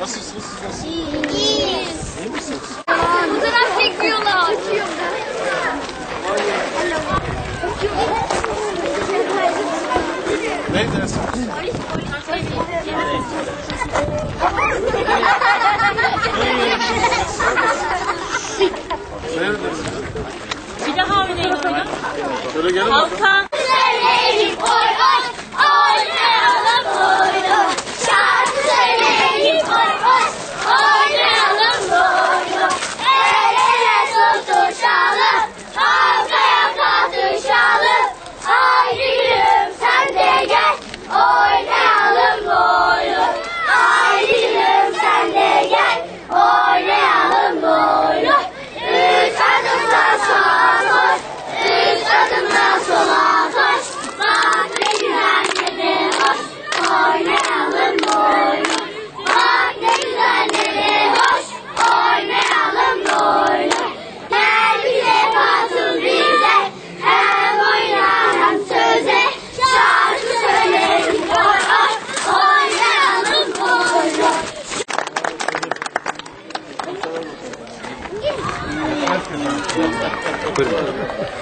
Nasılsınız siz nasılsınız? 有。好康。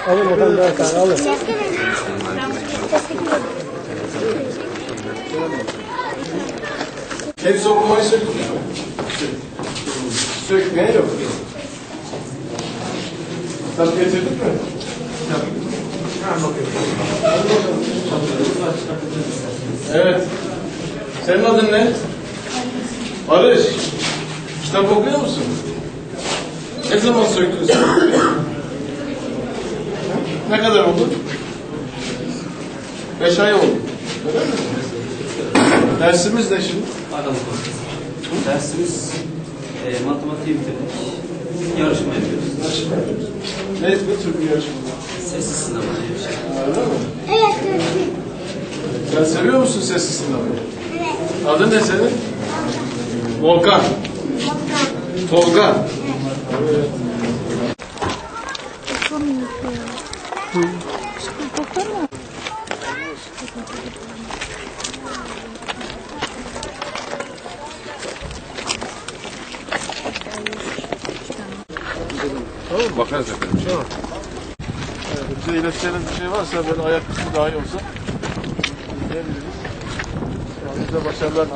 Alın bakalım daha tane alın. Hepsi okumayı sökmüş mü? Sökmeye yok. Kitap getirdik mi? Evet. Senin adın ne? Barış. Kitap okuyor musun? Ne zaman söktün sen? ne kadar oldu? Beş ay oldu. Öyle mi? Dersimiz ne şimdi? Adam Dersimiz e, matematiği bitirdik. Yarışma yapıyoruz. Yarışma yapıyoruz. Ne, ne tür bir yarışma? Sessiz sınav diye bir şey. Öyle mi? Evet, Sen seviyor musun sessiz sınavı? Adın ne senin? Volkan. Tolga. Tamam mı? Bakarız efendim. Tamam. Evet, bize ileteceğiniz bir şey varsa böyle ayak üstü dahi olsa diyebiliriz. Yani bize başarılar